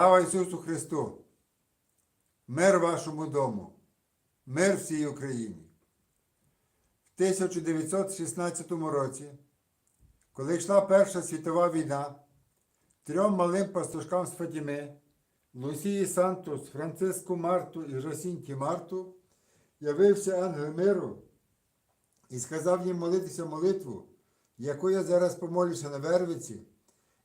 Слава Ісусу Христу! Мир вашому дому, мир всій Україні. В 1916 році, коли йшла Перша світова війна, трьом малим пастушкам з Фатіми, Лусії Сантос, Франциску Марту і Жосінті Марту, явився ангел миру і сказав їм молитися молитву, яку я зараз помолюся на Вервиці,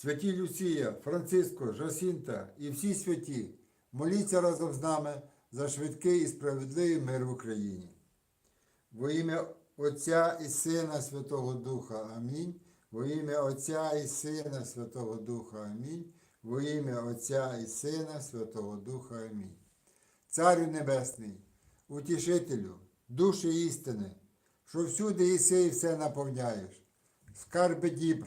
Святі Люсія, Франциско, Жосінта і всі святі, моліться разом з нами за швидкий і справедливий мир в Україні. Во ім'я Отця і Сина Святого Духа Амінь. Во ім'я Отця і Сина Святого Духа Амінь. Во ім'я Отця і Сина Святого Духа Амінь. Царю Небесний, утішителю, душі істини, що всюди єси і все наповняєш, скарби дібр,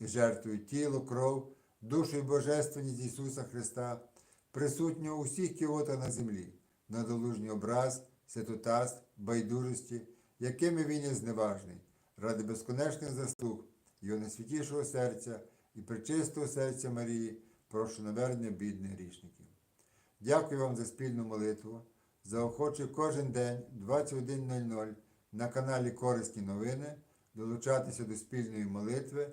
і жертвую тіло, кров, душу і божественність Ісуса Христа, присутнього у всіх кіотах на землі, надолужній образ, святотатств, байдужості, якими він є зневажний, ради безконечних заслуг Його найсвятішого серця і причистого серця Марії, прошу навернення бідних грішників. Дякую вам за спільну молитву. Заохочую кожен день 21.00 на каналі Корисні новини долучатися до спільної молитви